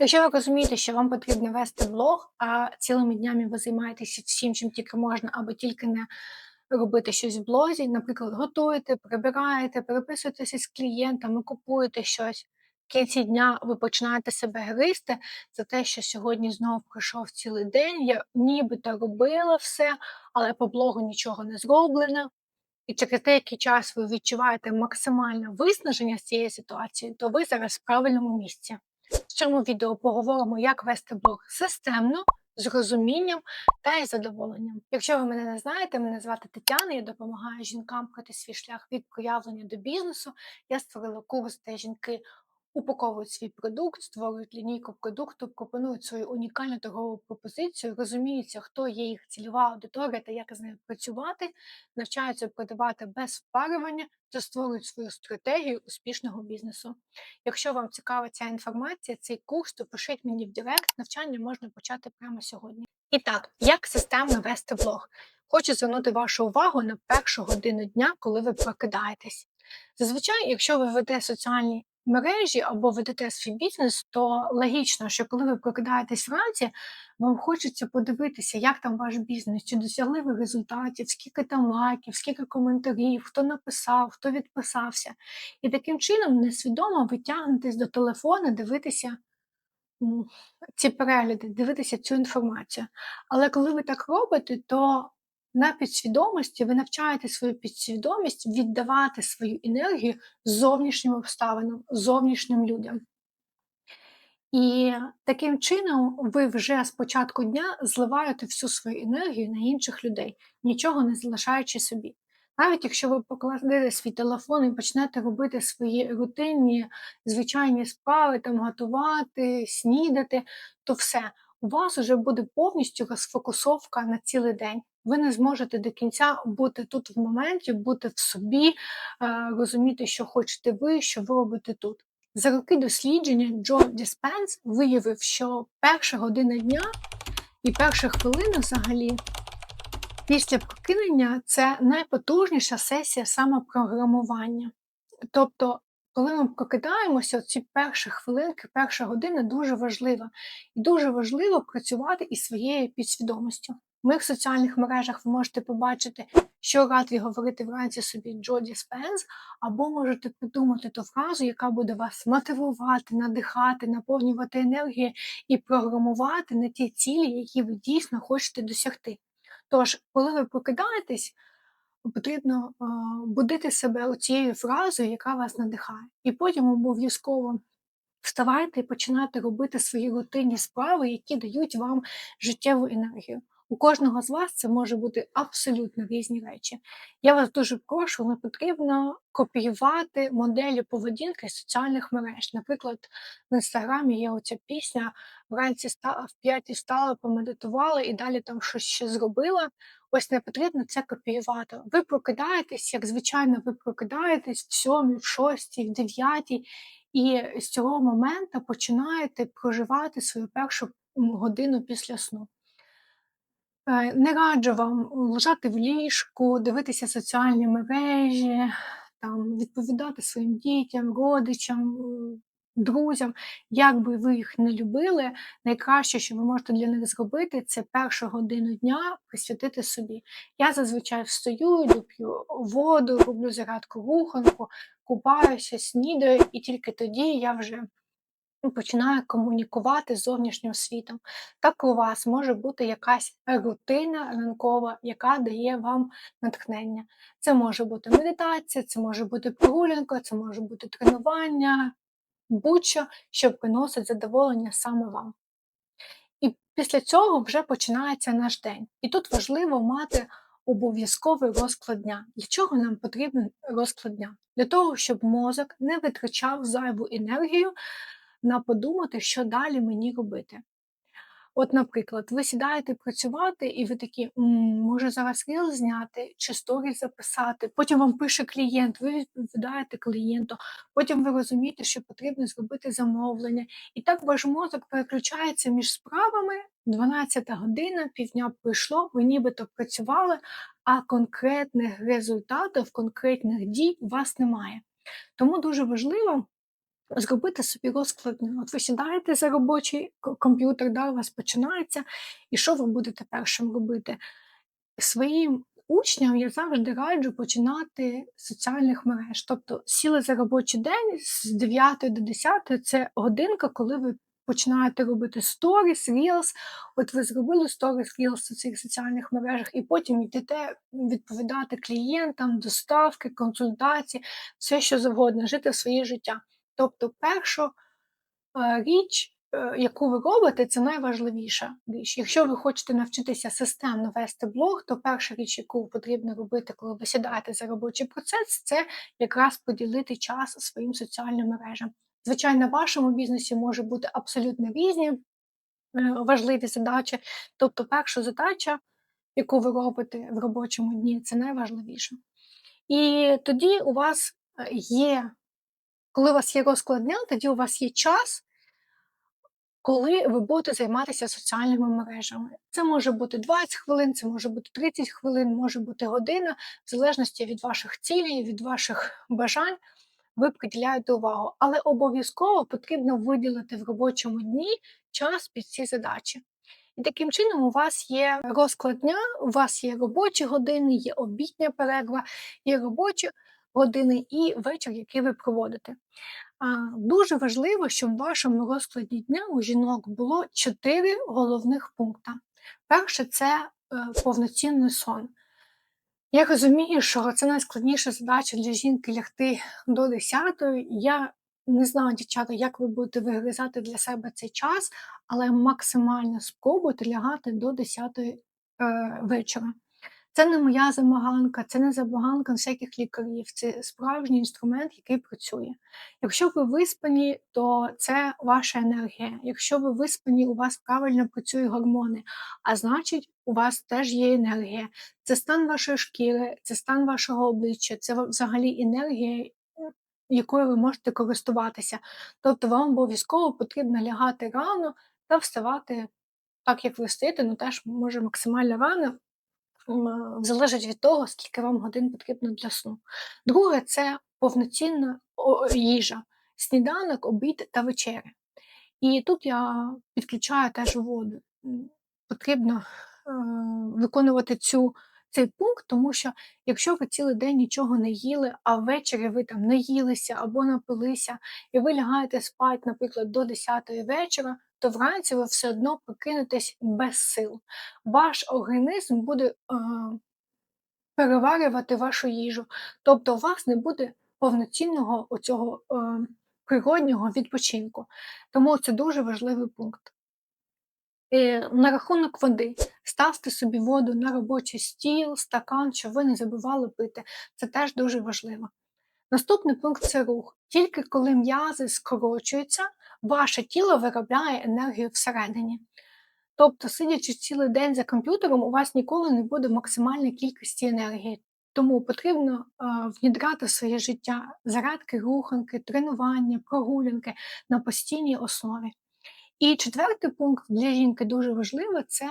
Якщо ви розумієте, що вам потрібно вести блог, а цілими днями ви займаєтеся всім, чим тільки можна, аби тільки не робити щось в блозі, наприклад, готуєте, прибираєте, переписуєтеся з клієнтами, купуєте щось. В кінці дня ви починаєте себе гризти за те, що сьогодні знов пройшов цілий день, я нібито робила все, але по блогу нічого не зроблено. І через деякий час ви відчуваєте максимальне виснаження з цієї ситуації, то ви зараз в правильному місці. Цьому відео поговоримо, як вести блог системно, з розумінням та із задоволенням. Якщо ви мене не знаєте, мене звати Тетяна, я допомагаю жінкам пройти свій шлях від проявлення до бізнесу. Я створила курс, де жінки упаковують свій продукт, створюють лінійку продукту, пропонують свою унікальну торгову пропозицію, розуміються, хто є їх цільова аудиторія та як з нею працювати, навчаються продавати без впарювання та створюють свою стратегію успішного бізнесу. Якщо вам цікава ця інформація, цей курс, то пишіть мені в Директ, навчання можна почати прямо сьогодні. І так, як системно вести блог? Хочу звернути вашу увагу на першу годину дня, коли ви прокидаєтесь. Зазвичай, якщо ви ведете соціальні мережі або ведете свій бізнес, то логічно, що коли ви прокидаєтесь вранці, вам хочеться подивитися, як там ваш бізнес, чи досягли ви результатів, скільки там лайків, скільки коментарів, хто написав, хто відписався. І таким чином несвідомо ви тягнетесь до телефону, дивитися ці перегляди, дивитися цю інформацію. Але коли ви так робите, то на підсвідомості ви навчаєте свою підсвідомість віддавати свою енергію зовнішнім обставинам, зовнішнім людям. І таким чином ви вже з початку дня зливаєте всю свою енергію на інших людей, нічого не залишаючи собі. Навіть якщо ви покладете свій телефон і почнете робити свої рутинні, звичайні справи, там готувати, снідати, то все, у вас вже буде повністю розфокусовка на цілий день. Ви не зможете до кінця бути тут в моменті, бути в собі, е, розуміти, що хочете ви, що ви робите тут. За роки дослідження Джо Діспенс виявив, що перша година дня і перша хвилина взагалі після прокинення це найпотужніша сесія самопрограмування. Тобто, коли ми прокидаємося, ці перші хвилинки, перша година дуже важлива. І дуже важливо працювати із своєю підсвідомістю. В моїх соціальних мережах ви можете побачити, що радий говорити вранці собі Джоді Спенс, або можете придумати ту фразу, яка буде вас мотивувати, надихати, наповнювати енергію і програмувати на ті цілі, які ви дійсно хочете досягти. Тож, коли ви прокидаєтесь, потрібно е, будити себе цією фразою, яка вас надихає. І потім обов'язково вставайте і починайте робити свої рутинні справи, які дають вам життєву енергію. У кожного з вас це може бути абсолютно різні речі. Я вас дуже прошу, не потрібно копіювати моделі поведінки соціальних мереж. Наприклад, в інстаграмі є оця пісня вранці стала в п'ятій стала, помедитувала і далі там щось ще зробила. Ось не потрібно це копіювати. Ви прокидаєтесь, як звичайно, ви прокидаєтесь в сьомій, в шостій, в дев'ятій, і з цього моменту починаєте проживати свою першу годину після сну. Е, не раджу вам лежати в ліжку, дивитися соціальні мережі, там, відповідати своїм дітям, родичам, друзям. Як би ви їх не любили, найкраще, що ви можете для них зробити, це першу годину дня присвятити собі. Я зазвичай встаю, п'ю воду, роблю зарядку руханку, купаюся, снідаю, і тільки тоді я вже починає комунікувати з зовнішнім світом. Так у вас може бути якась рутина ранкова, яка дає вам натхнення. Це може бути медитація, це може бути прогулянка, це може бути тренування, будь-що, що приносить задоволення саме вам. І після цього вже починається наш день. І тут важливо мати обов'язковий розклад дня. Для чого нам потрібен розклад дня? Для того, щоб мозок не витрачав зайву енергію на подумати, що далі мені робити. От, наприклад, ви сідаєте працювати, і ви такі, може зараз ріл зняти чи сторі записати. Потім вам пише клієнт, ви відповідаєте клієнту, потім ви розумієте, що потрібно зробити замовлення. І так ваш мозок переключається між справами. 12 година, півдня пройшло, ви нібито працювали, а конкретних результатів, конкретних дій у вас немає. Тому дуже важливо зробити собі розклад. От ви сідаєте за робочий комп'ютер, да, у вас починається, і що ви будете першим робити? Своїм учням я завжди раджу починати з соціальних мереж. Тобто сіли за робочий день з 9 до 10 це годинка, коли ви починаєте робити сторіс, рілс. От ви зробили сторіс, рілс у цих соціальних мережах, і потім йдете відповідати клієнтам, доставки, консультації, все що завгодно, жити своє життя. Тобто, перша е, річ, е, яку ви робите, це найважливіша річ. Якщо ви хочете навчитися системно вести блог, то перша річ, яку потрібно робити, коли ви сідаєте за робочий процес, це якраз поділити час своїм соціальним мережам. Звичайно, в вашому бізнесі може бути абсолютно різні е, важливі задачі. Тобто, перша задача, яку ви робите в робочому дні, це найважливіше. І тоді у вас є, коли у вас є розклад дня, тоді у вас є час, коли ви будете займатися соціальними мережами. Це може бути 20 хвилин, це може бути 30 хвилин, може бути година, в залежності від ваших цілей, від ваших бажань ви приділяєте увагу. Але обов'язково потрібно виділити в робочому дні час під ці задачі. І таким чином у вас є розклад дня, у вас є робочі години, є обідня перерва, є робочі години і вечір, який ви проводите. Дуже важливо, щоб в вашому розкладі дня у жінок було чотири головних пункти. Перше це е, повноцінний сон. Я розумію, що це найскладніша задача для жінки лягти до 10 Я не знаю, дівчата, як ви будете вигризати для себе цей час, але максимально спробуйте лягати до 10 е, вечора. Це не моя замаганка, це не забаганка всяких лікарів, це справжній інструмент, який працює. Якщо ви виспані, то це ваша енергія. Якщо ви виспані, у вас правильно працюють гормони, а значить, у вас теж є енергія. Це стан вашої шкіри, це стан вашого обличчя, це взагалі енергія, якою ви можете користуватися. Тобто вам обов'язково потрібно лягати рано та вставати так, як ви стоїте, ну теж може максимально рано залежить від того, скільки вам годин потрібно для сну. Друге це повноцінна їжа, сніданок, обід та вечеря. І тут я підключаю теж воду. Потрібно е, виконувати цю. Цей пункт, тому що якщо ви цілий день нічого не їли, а ввечері ви там наїлися або напилися, і ви лягаєте спати, наприклад, до 10 вечора, то вранці ви все одно покинетесь без сил. Ваш організм буде е, переварювати вашу їжу, тобто у вас не буде повноцінного оцього е, природнього відпочинку. Тому це дуже важливий пункт. І на рахунок води, ставте собі воду на робочий стіл, стакан, щоб ви не забували пити. Це теж дуже важливо. Наступний пункт це рух. Тільки коли м'язи скорочуються, ваше тіло виробляє енергію всередині. Тобто, сидячи цілий день за комп'ютером, у вас ніколи не буде максимальної кількості енергії. Тому потрібно е, внідрати своє життя зарядки, руханки, тренування, прогулянки на постійній основі. І четвертий пункт для жінки дуже важливий це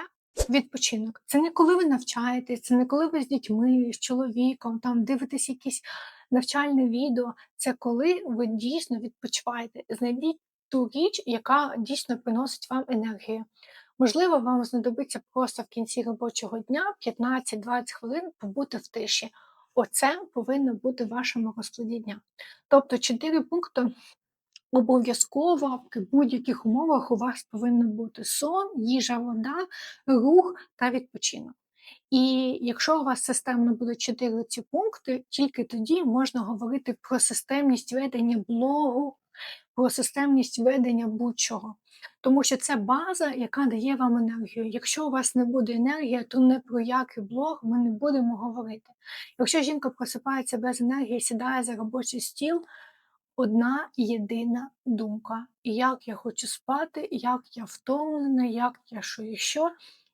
відпочинок. Це не коли ви навчаєтесь, це не коли ви з дітьми, з чоловіком, там дивитесь якісь навчальне відео. Це коли ви дійсно відпочиваєте. Знайдіть ту річ, яка дійсно приносить вам енергію. Можливо, вам знадобиться просто в кінці робочого дня 15-20 хвилин побути в тиші. Оце повинно бути в вашому розкладі дня. Тобто, чотири пункти обов'язково в будь-яких умовах у вас повинно бути сон, їжа, вода, рух та відпочинок. І якщо у вас системно буде чотири ці пункти, тільки тоді можна говорити про системність ведення блогу, про системність ведення будь-чого. Тому що це база, яка дає вам енергію. Якщо у вас не буде енергії, то не про який блог ми не будемо говорити. Якщо жінка просипається без енергії, сідає за робочий стіл, одна єдина думка: як я хочу спати, як я втомлена, як я що і що.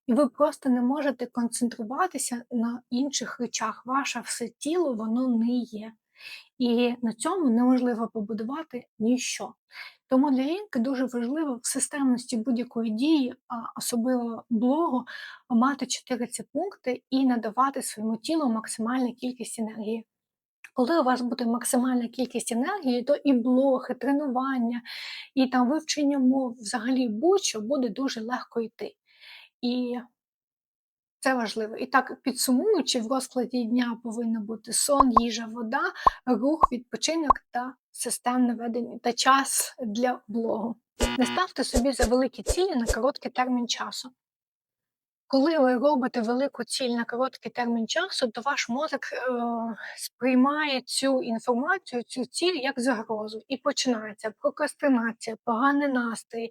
І ви просто не можете концентруватися на інших речах. Ваше все тіло, воно не є. І на цьому неможливо побудувати ніщо. Тому для Інки дуже важливо в системності будь-якої дії, а особливо блогу, мати чотири ці пункти і надавати своєму тілу максимальну кількість енергії. Коли у вас буде максимальна кількість енергії, то і блог, і тренування, і там вивчення мов, взагалі будь-що буде дуже легко йти. І це важливо. І так, підсумуючи, в розкладі дня повинно бути сон, їжа, вода, рух, відпочинок та системне ведення та час для блогу. Не ставте собі за великі цілі на короткий термін часу. Коли ви робите велику ціль на короткий термін часу, то ваш мозок е, сприймає цю інформацію, цю ціль як загрозу. І починається прокрастинація, поганий настрій,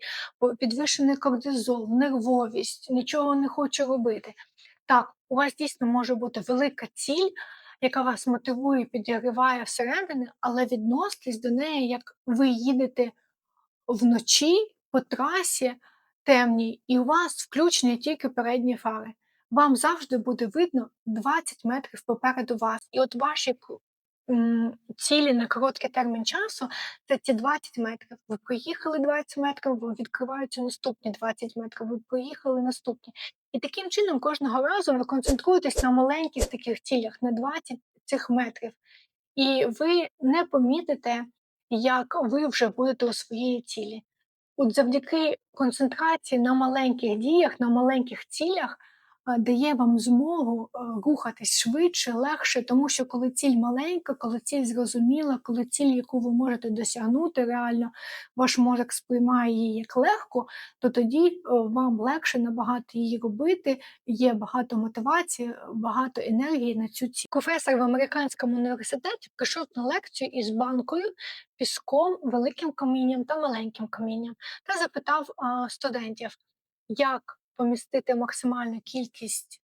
підвищений кортизол, нервовість, нічого не хочу робити. Так, у вас дійсно може бути велика ціль, яка вас мотивує, підігріває всередини, але відноситесь до неї, як ви їдете вночі по трасі темній, і у вас включені тільки передні фари. Вам завжди буде видно 20 метрів попереду вас. І от ваші цілі на короткий термін часу це ці 20 метрів. Ви проїхали 20 метрів, ви відкриваються наступні 20 метрів, ви проїхали наступні. І таким чином кожного разу ви концентруєтесь на маленьких таких цілях, на 20 цих метрів. І ви не помітите, як ви вже будете у своїй цілі. От завдяки концентрації на маленьких діях, на маленьких цілях дає вам змогу рухатись швидше, легше, тому що коли ціль маленька, коли ціль зрозуміла, коли ціль, яку ви можете досягнути, реально ваш мозок сприймає її як легко, то тоді вам легше набагато її робити. Є багато мотивації, багато енергії на цю ціль. Професор в американському університеті прийшов на лекцію із банкою, піском, великим камінням та маленьким камінням та запитав а, студентів, як помістити максимальну кількість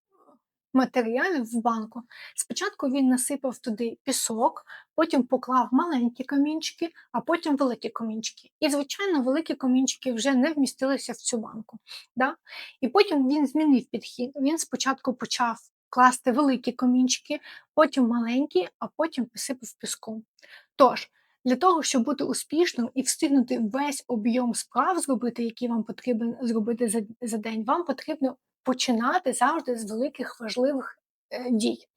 матеріалів в банку. Спочатку він насипав туди пісок, потім поклав маленькі камінчики, а потім великі камінчики. І, звичайно, великі камінчики вже не вмістилися в цю банку. Да? І потім він змінив підхід. Він спочатку почав класти великі камінчики, потім маленькі, а потім посипав піском. Тож, для того, щоб бути успішним і встигнути весь об'єм справ зробити, які вам потрібно зробити за, за день, вам потрібно починати завжди з великих важливих е, дій.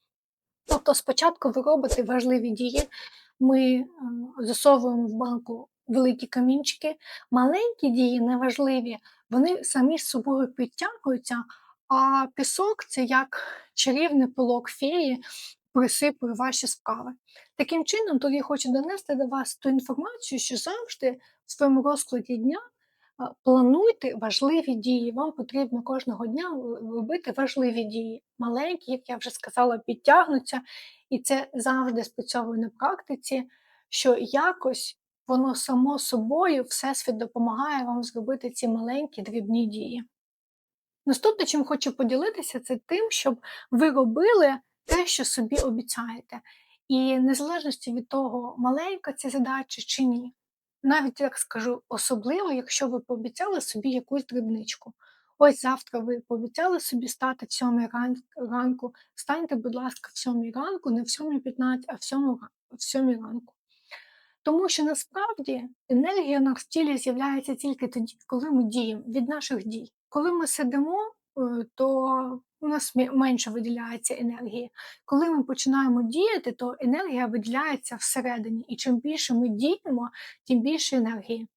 Тобто, спочатку ви робите важливі дії, ми е, засовуємо в банку великі камінчики, маленькі дії неважливі, вони самі з собою підтягуються, а пісок це як чарівний пилок феї, присипує ваші справи. Таким чином, тут я хочу донести до вас ту інформацію, що завжди в своєму розкладі дня плануйте важливі дії. Вам потрібно кожного дня робити важливі дії. Маленькі, як я вже сказала, підтягнуться, і це завжди спрацьовує на практиці, що якось воно само собою всесвіт допомагає вам зробити ці маленькі дрібні дії. Наступне, чим хочу поділитися, це тим, щоб ви робили те, що собі обіцяєте. І незалежності від того, маленька ця задача чи ні. Навіть як скажу, особливо, якщо ви пообіцяли собі якусь дрібничку. Ось завтра ви пообіцяли собі стати в 7 ранку. Встаньте, будь ласка, в 7 ранку, не в 7.15, а в 7, в 7 ранку. Тому що насправді енергія на тілі з'являється тільки тоді, коли ми діємо від наших дій. Коли ми сидимо, е, то у нас менше виділяється енергії. Коли ми починаємо діяти, то енергія виділяється всередині, і чим більше ми діємо, тим більше енергії.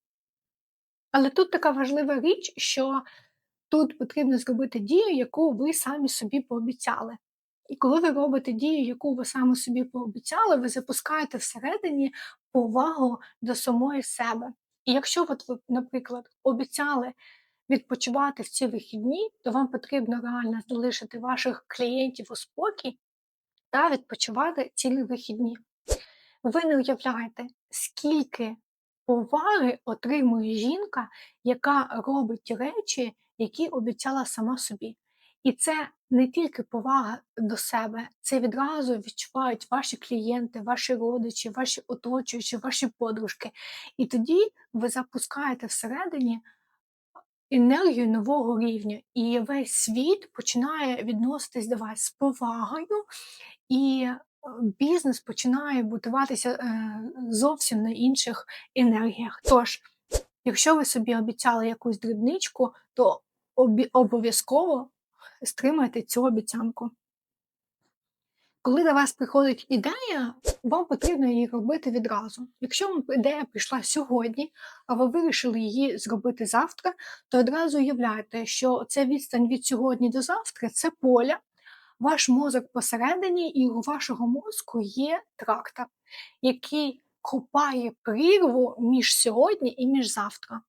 Але тут така важлива річ, що тут потрібно зробити дію, яку ви самі собі пообіцяли. І коли ви робите дію, яку ви самі собі пообіцяли, ви запускаєте всередині повагу до самої себе. І якщо от ви, наприклад, обіцяли відпочивати в ці вихідні, то вам потрібно реально залишити ваших клієнтів у спокій та відпочивати цілі вихідні. Ви не уявляєте, скільки поваги отримує жінка, яка робить речі, які обіцяла сама собі. І це не тільки повага до себе, це відразу відчувають ваші клієнти, ваші родичі, ваші оточуючі, ваші подружки. І тоді ви запускаєте всередині енергію нового рівня, і весь світ починає відноситись до вас з повагою, і е, бізнес починає будуватися е, зовсім на інших енергіях. Тож, якщо ви собі обіцяли якусь дрібничку, то обов'язково стримайте цю обіцянку. Коли до вас приходить ідея, вам потрібно її робити відразу. Якщо вам ідея прийшла сьогодні, а ви вирішили її зробити завтра, то одразу уявляйте, що це відстань від сьогодні до завтра це поля, ваш мозок посередині, і у вашого мозку є трактор, який копає прірву між сьогодні і між завтра.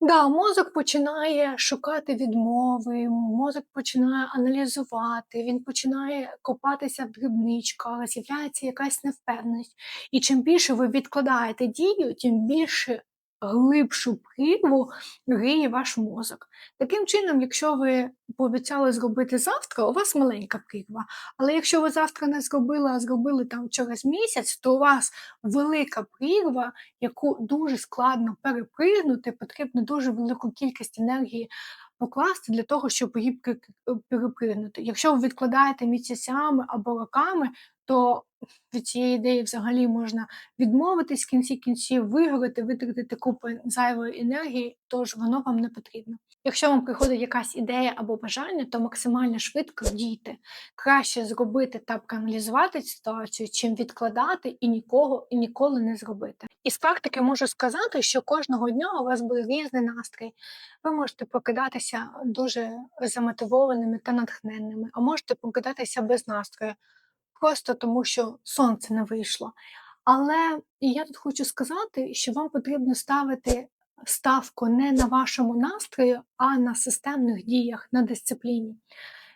Да, мозок починає шукати відмови, мозок починає аналізувати, він починає копатися в дрібничках, з'являється якась невпевненість. І чим більше ви відкладаєте дію, тим більше глибшу прірву риє ваш мозок. Таким чином, якщо ви пообіцяли зробити завтра, у вас маленька прірва. Але якщо ви завтра не зробили, а зробили там через місяць, то у вас велика прірва, яку дуже складно перепригнути, потрібно дуже велику кількість енергії покласти для того, щоб її перепригнути. Якщо ви відкладаєте місяцями або роками, то від цієї ідеї взагалі можна відмовитись в кінці кінців, вигорати, витратити купу зайвої енергії, тож воно вам не потрібно. Якщо вам приходить якась ідея або бажання, то максимально швидко дійте. Краще зробити та проаналізувати ситуацію, чим відкладати і нікого і ніколи не зробити. І з практики можу сказати, що кожного дня у вас буде різний настрій. Ви можете прокидатися дуже замотивованими та натхненними, а можете прокидатися без настрою просто тому, що сонце не вийшло. Але я тут хочу сказати, що вам потрібно ставити ставку не на вашому настрої, а на системних діях, на дисципліні.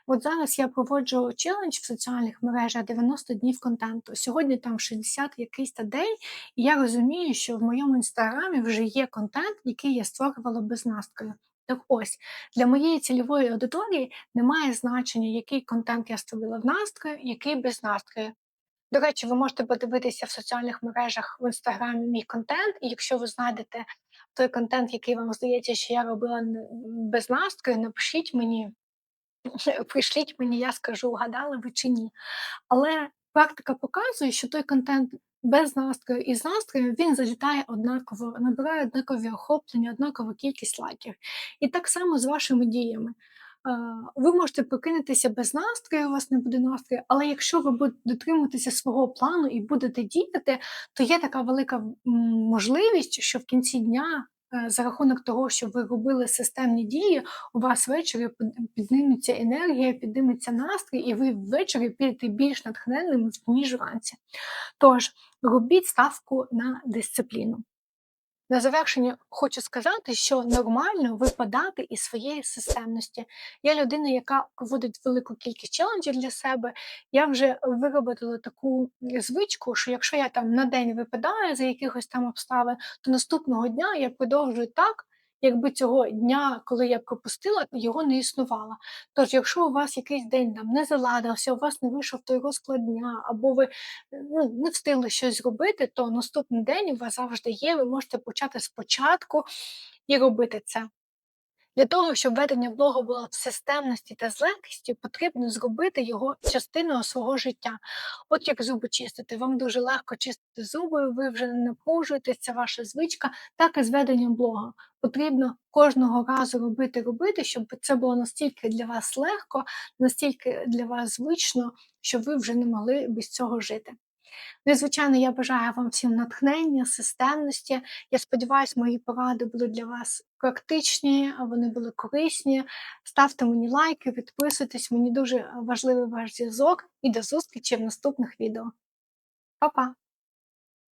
От зараз я проводжу челендж в соціальних мережах 90 днів контенту. Сьогодні там 60 якийсь та день, і я розумію, що в моєму інстаграмі вже є контент, який я створювала без настрою. Так ось, для моєї цільової аудиторії немає значення, який контент я створила в настрої, який без настрою. До речі, ви можете подивитися в соціальних мережах в інстаграмі мій контент, і якщо ви знайдете той контент, який вам здається, що я робила без настрою, напишіть мені, пришліть мені, я скажу, вгадали ви чи ні. Але практика показує, що той контент без настрою і з настроєм він залітає однаково, набирає однакові охоплення, однакову кількість лайків. І так само з вашими діями. Ви можете прокинутися без настрою, у вас не буде настрою, але якщо ви будете дотримуватися свого плану і будете діяти, то є така велика можливість, що в кінці дня за рахунок того, що ви робили системні дії, у вас ввечері підніметься енергія, підніметься настрій, і ви ввечері підете більш натхненним ніж вранці. Тож робіть ставку на дисципліну. На завершення хочу сказати, що нормально випадати із своєї системності. Я людина, яка проводить велику кількість челенджів для себе. Я вже виробила таку звичку, що якщо я там на день випадаю за якихось там обставин, то наступного дня я продовжую так, якби цього дня, коли я пропустила, його не існувало. Тож, якщо у вас якийсь день там не заладився, у вас не вийшов той розклад дня, або ви ну, не встигли щось зробити, то наступний день у вас завжди є, ви можете почати спочатку і робити це. Для того, щоб ведення блогу було в системності та з легкістю, потрібно зробити його частиною свого життя. От як зуби чистити, вам дуже легко чистити зуби, ви вже не напружуєтесь, це ваша звичка, так і з веденням блогу. Потрібно кожного разу робити, робити, щоб це було настільки для вас легко, настільки для вас звично, щоб ви вже не могли без цього жити. Ну звичайно, я бажаю вам всім натхнення, системності. Я сподіваюся, мої поради були для вас практичні, вони були корисні. Ставте мені лайки, підписуйтесь, мені дуже важливий ваш зв'язок і до зустрічі в наступних відео. Па-па!